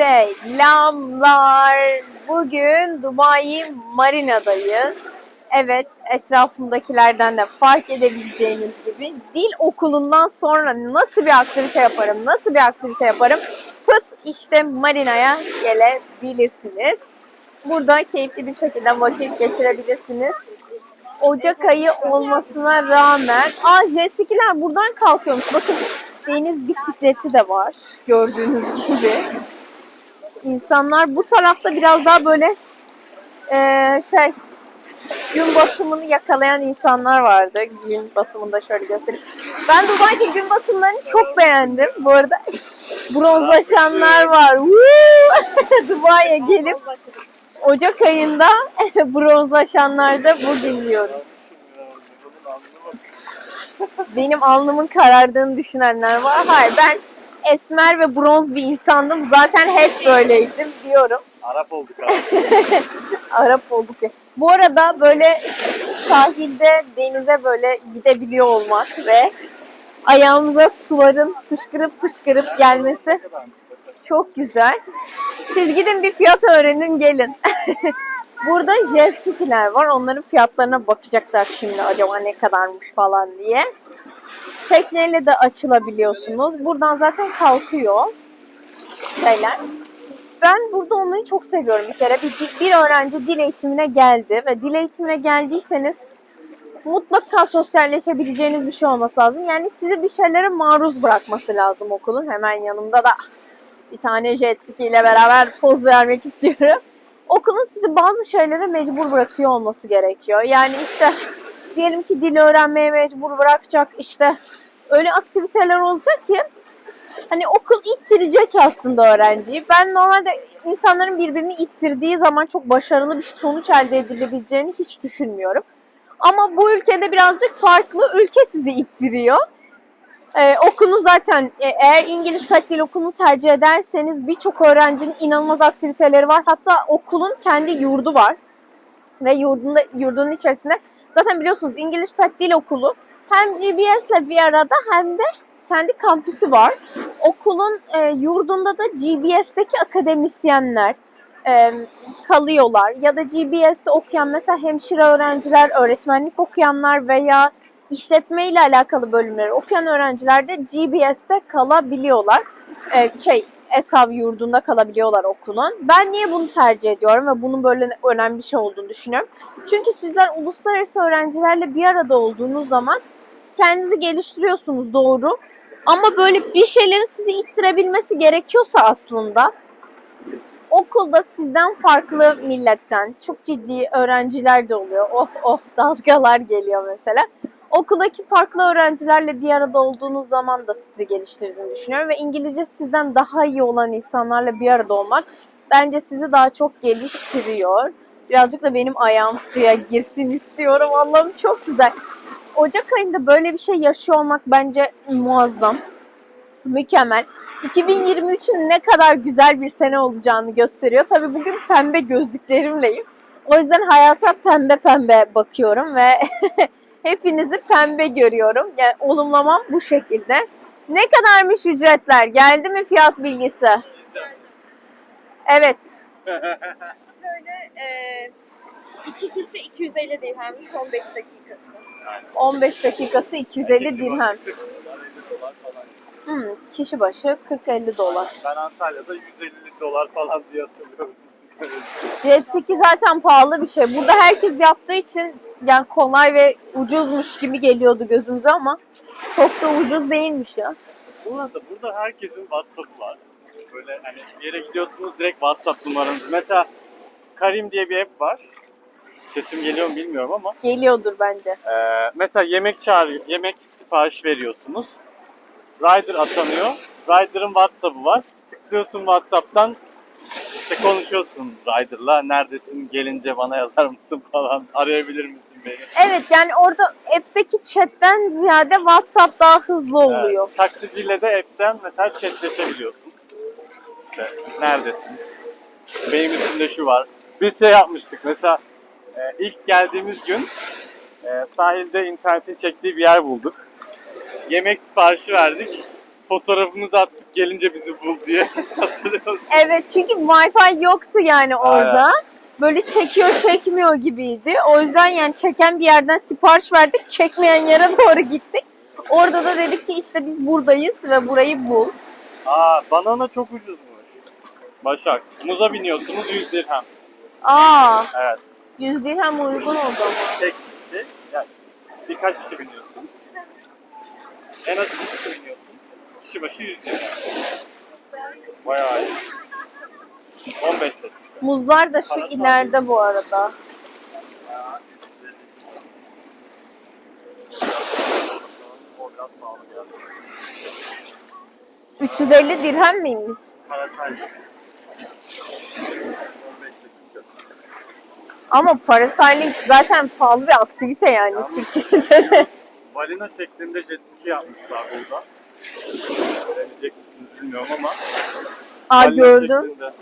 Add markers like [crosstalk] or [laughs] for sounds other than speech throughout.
Selamlar. Bugün Dubai Marina'dayız. Evet, etrafımdakilerden de fark edebileceğiniz gibi dil okulundan sonra nasıl bir aktivite yaparım, nasıl bir aktivite yaparım? Pıt işte Marina'ya gelebilirsiniz. Burada keyifli bir şekilde vakit geçirebilirsiniz. Ocak ayı olmasına rağmen, aa jet buradan kalkıyormuş. Bakın deniz bisikleti de var gördüğünüz gibi. İnsanlar bu tarafta biraz daha böyle eee, şey gün batımını yakalayan insanlar vardı. Gün batımını da şöyle göstereyim. Ben Dubai'deki gün batımlarını çok beğendim. Bu arada bronzlaşanlar var. [laughs] Dubai'ye gelip Ocak ayında [laughs] bronzlaşanlar da bugün diyorum. Benim alnımın karardığını düşünenler var. Hayır ben esmer ve bronz bir insandım. Zaten hep böyleydim diyorum. [laughs] Arap olduk abi. [laughs] Arap olduk ya. Bu arada böyle sahilde denize böyle gidebiliyor olmak ve ayağımıza suların fışkırıp fışkırıp gelmesi çok güzel. Siz gidin bir fiyat öğrenin gelin. [laughs] Burada jet ski'ler var. Onların fiyatlarına bakacaklar şimdi acaba ne kadarmış falan diye. Tekneyle de açılabiliyorsunuz. Buradan zaten kalkıyor şeyler. Ben burada onları çok seviyorum bir kere. Bir, bir öğrenci dil eğitimine geldi ve dil eğitimine geldiyseniz mutlaka sosyalleşebileceğiniz bir şey olması lazım. Yani sizi bir şeylere maruz bırakması lazım okulun. Hemen yanımda da bir tane jet ski ile beraber poz vermek istiyorum. Okulun sizi bazı şeylere mecbur bırakıyor olması gerekiyor. Yani işte diyelim ki dil öğrenmeye mecbur bırakacak işte öyle aktiviteler olacak ki hani okul ittirecek aslında öğrenciyi. Ben normalde insanların birbirini ittirdiği zaman çok başarılı bir sonuç elde edilebileceğini hiç düşünmüyorum. Ama bu ülkede birazcık farklı. Ülke sizi ittiriyor. Ee, okulu zaten e, eğer İngiliz Pet Dil okulunu tercih ederseniz birçok öğrencinin inanılmaz aktiviteleri var. Hatta okulun kendi yurdu var. Ve yurdunda, yurdunun içerisinde zaten biliyorsunuz İngiliz Pet Dil okulu hem GBS'le bir arada hem de kendi kampüsü var. Okulun e, yurdunda da GBS'teki akademisyenler e, kalıyorlar. Ya da GBS'te okuyan mesela hemşire öğrenciler, öğretmenlik okuyanlar veya işletme ile alakalı bölümleri okuyan öğrenciler de GBS'te kalabiliyorlar. E, şey ESAV yurdunda kalabiliyorlar okulun. Ben niye bunu tercih ediyorum ve bunun böyle önemli bir şey olduğunu düşünüyorum. Çünkü sizler uluslararası öğrencilerle bir arada olduğunuz zaman kendinizi geliştiriyorsunuz doğru. Ama böyle bir şeylerin sizi ittirebilmesi gerekiyorsa aslında okulda sizden farklı milletten çok ciddi öğrenciler de oluyor. Oh oh dalgalar geliyor mesela. Okuldaki farklı öğrencilerle bir arada olduğunuz zaman da sizi geliştirdiğini düşünüyorum ve İngilizce sizden daha iyi olan insanlarla bir arada olmak bence sizi daha çok geliştiriyor. Birazcık da benim ayağım suya girsin istiyorum. Allah'ım çok güzel. Ocak ayında böyle bir şey yaşıyor olmak bence muazzam. Mükemmel. 2023'ün ne kadar güzel bir sene olacağını gösteriyor. Tabii bugün pembe gözlüklerimleyim. O yüzden hayata pembe pembe bakıyorum ve [laughs] hepinizi pembe görüyorum. Yani olumlamam bu şekilde. Ne kadarmış ücretler? Geldi mi fiyat bilgisi? Evet. [laughs] Şöyle e, iki kişi 250 dirhemmiş 15 dakikası. 15 dakikası 250 Kişi dirhem. başı 40 dolar, 50 dolar falan. Hmm, kişi başı 40-50 dolar. Ben Antalya'da 150 dolar falan diye hatırlıyorum. Jet ski zaten pahalı bir şey. Burada herkes yaptığı için yani kolay ve ucuzmuş gibi geliyordu gözümüze ama çok da ucuz değilmiş ya. Bu arada burada herkesin WhatsApp'ı var. Böyle hani bir yere gidiyorsunuz direkt WhatsApp numaranız. Mesela Karim diye bir app var. Sesim geliyor mu bilmiyorum ama. Geliyordur bence. Ee, mesela yemek çağır, yemek sipariş veriyorsunuz. Rider atanıyor. Rider'ın WhatsApp'ı var. Tıklıyorsun WhatsApp'tan işte konuşuyorsun Rider'la. Neredesin? Gelince bana yazar mısın falan. Arayabilir misin beni? Evet yani orada app'teki chatten ziyade WhatsApp daha hızlı oluyor. Evet, taksiciyle de app'ten mesela chatleşebiliyorsun. İşte neredesin? Benim üstümde şu var. Biz şey yapmıştık mesela e, ilk geldiğimiz gün e, sahilde internetin çektiği bir yer bulduk. Yemek siparişi verdik. Fotoğrafımızı attık gelince bizi bul diye [laughs] hatırlıyorsun. Evet çünkü Wi-Fi yoktu yani orada. Böyle çekiyor çekmiyor gibiydi. O yüzden yani çeken bir yerden sipariş verdik. Çekmeyen yere doğru gittik. Orada da dedik ki işte biz buradayız ve burayı bul. Aa banana çok ucuzmuş. Başak, muza biniyorsunuz 100 dirhem. Aa, Evet. 100 dirhem uygun oldu ama. Tek kişi, yani birkaç kişi biniyorsun. En az iki kişi biniyorsun. Kişi başı 100 dirhem. Bayağı iyi. 15 dakika. Muzlar da şu Para ileride bu arada. Pahalı geldi. 350 dirhem miymiş? Parasal. 15 dakika. Ama parasailing zaten pahalı bir aktivite yani Türkiye'de de. Balina şeklinde jet ski yapmışlar burada. Öğrenecek misiniz bilmiyorum ama. Aa balina gördüm. şeklinde.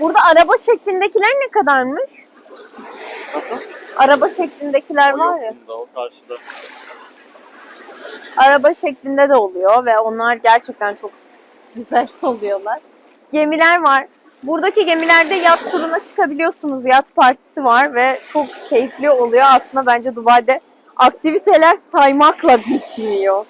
Burada araba şeklindekiler ne kadarmış? Nasıl? Araba şeklindekiler O var yok ya. bunda, o karşıda. Araba şeklinde de oluyor ve onlar gerçekten çok güzel [laughs] oluyorlar. Gemiler var. Buradaki gemilerde yat turuna çıkabiliyorsunuz. Yat partisi var ve çok keyifli oluyor. Aslında bence Dubai'de aktiviteler saymakla bitmiyor.